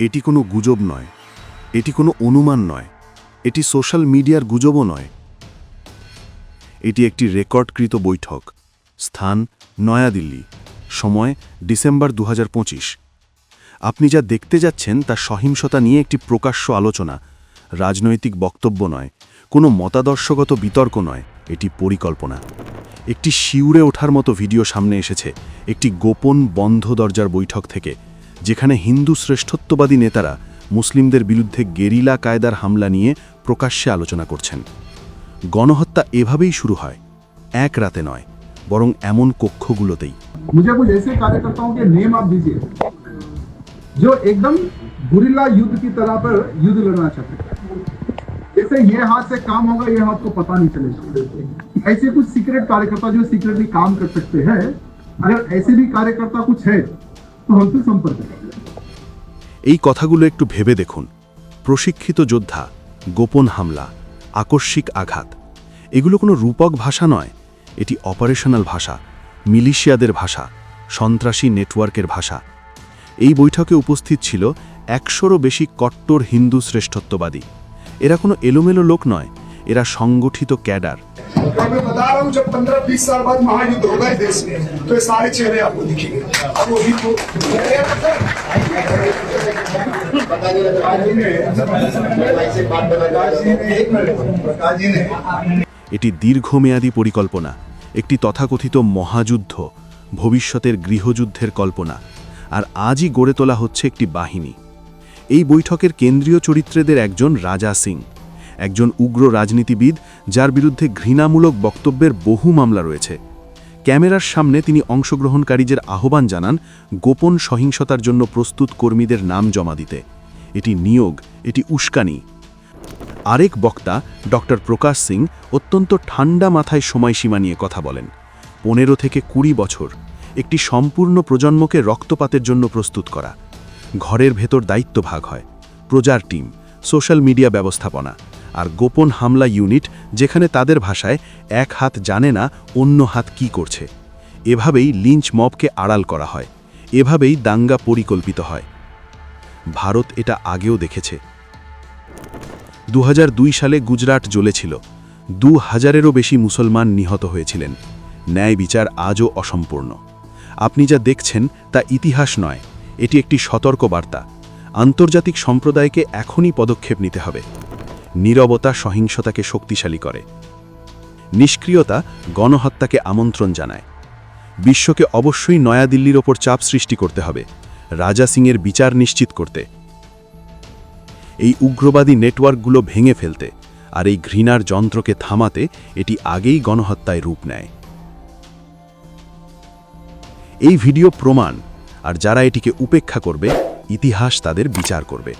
এটি কোনো গুজব নয়। এটি কোনো অনুমান নয়। এটি সোশ্যাল মিডিয়ার গুজবও নয়। এটি একটি রেকর্ডকৃত বৈঠক। স্থান নয়াদিল্লি। সময় ডিসেম্বর দু হাজার পঁচিশ। আপনি যা দেখতে যাচ্ছেন তা সহিংসতা নিয়ে একটি প্রকাশ্য আলোচনা। রাজনৈতিক বক্তব্য নয়। কোনো মতাদর্শগত বিতর্ক নয়। এটি পরিকল্পনা। একটি শিউরে ওঠার মতো ভিডিও সামনে এসেছে। একটি গোপন বন্ধ দরজার বৈঠক থেকে। যেখানে হিন্দু শ্রেষ্ঠত্ববাদী নেতারা মুসলিমদের বিরুদ্ধে গেরিলা কায়দার হামলা নিয়ে প্রকাশ্যে আলোচনা করছেন গণহত্যা এভাবেই শুরু হয় এক রাতে নয় বরং এমন কক্ষগুলোতেই मुझे कुछ ऐसे कार्यकर्ताओं के नेम आप दीजिए जो एकदम गुरिल्ला युद्ध की तरह पर युद्ध लड़ना चाहते हैं जैसे ये हाथ से काम होगा ये हाथ को पता नहीं चलेगा ऐसे कुछ सीक्रेट कार्यकर्ता जो सीक्रेटली काम कर सकते हैं अगर ऐसे भी कार्यकर्ता कुछ है এই কথাগুলো একটু ভেবে দেখুন। প্রশিক্ষিত যোদ্ধা, গোপন হামলা, আকস্মিক আঘাত, এগুলো কোনো রূপক ভাষা নয়। এটি অপারেশনাল ভাষা, মিলিশিয়াদের ভাষা, সন্ত্রাসী নেটওয়ার্কের ভাষা। এই বৈঠকে উপস্থিত ছিল একশোরও বেশি কট্টর হিন্দু শ্রেষ্ঠত্ববাদী। এরা কোনো এলোমেলো লোক নয়, এরা সংগঠিত ক্যাডার। और मैं बता रहा हूँ जब पंद्रह बीस साल बाद महायुद्ध होगा इस देश में तो ये सारे चेहरे आपको दिखेंगे अब वो भी तो एक मिनट प्रकाश जी ने এটি দীর্ঘমেয়াদী পরিকল্পনা একটি তথাকথিত মহাযুদ্ধ ভবিষ্যতের গৃহযুদ্ধের কল্পনা আর আজই গড়ে তোলা হচ্ছে একটি বাহিনী এই বৈঠকের কেন্দ্রীয় চরিত্রদের একজন রাজা সিং একজন উগ্র রাজনীতিবিদ যার বিরুদ্ধে ঘৃণামূলক বক্তব্যের বহু মামলা রয়েছে। ক্যামেরার সামনে তিনি অংশগ্রহণকারীদের আহ্বান জানান গোপন সহিংসতার জন্য প্রস্তুত কর্মীদের নাম জমা দিতে। এটি নিয়োগ, এটি উস্কানি। আরেক বক্তা, ডক্টর প্রকাশ সিং, অত্যন্ত ঠান্ডা মাথায় সময়সীমা নিয়ে কথা বলেন। পনেরো থেকে কুড়ি বছর, একটি সম্পূর্ণ প্রজন্মকে রক্তপাতের জন্য প্রস্তুত করা। ঘরের ভেতর দায়িত্ব ভাগ হয়। প্রজার টিম, সোশ্যাল মিডিয়া ব্যবস্থাপনা। আর গোপন হামলা ইউনিট যেখানে তাদের ভাষায় এক হাত জানে না, অন্য হাত কি করছে। এভাবেই লিঞ্চ মবকে আড়াল করা হয়। এভাবেই দাঙ্গা পরিকল্পিত হয়। ভারত এটা আগেও দেখেছে। দু হাজার দুই সালে গুজরাট জ্বলেছিল। দু হাজারেরও বেশি মুসলমান নিহত হয়েছিলেন। ন্যায় বিচার আজও অসম্পূর্ণ। আপনি যা দেখছেন তা ইতিহাস নয়, এটি একটি সতর্ক বার্তা আন্তর্জাতিক সম্প্রদায়কে এখনই পদক্ষেপ নিতে হবে। নীরবতা সহিংসতাকে শক্তিশালী করে। নিষ্ক্রিয়তা গণহত্যাকে আমন্ত্রণ জানায়। বিশ্বকে অবশ্যই নয়াদিল্লির ওপর চাপ সৃষ্টি করতে হবে, রাজা সিংয়ের বিচার নিশ্চিত করতে। এই উগ্রবাদী নেটওয়ার্কগুলো ভেঙে ফেলতে আর এই ঘৃণার যন্ত্রকে থামাতে এটি আগেই গণহত্যায় রূপ নেয়। এই ভিডিও প্রমাণ, আর যারা এটিকে উপেক্ষা করবে, ইতিহাস তাদের বিচার করবে।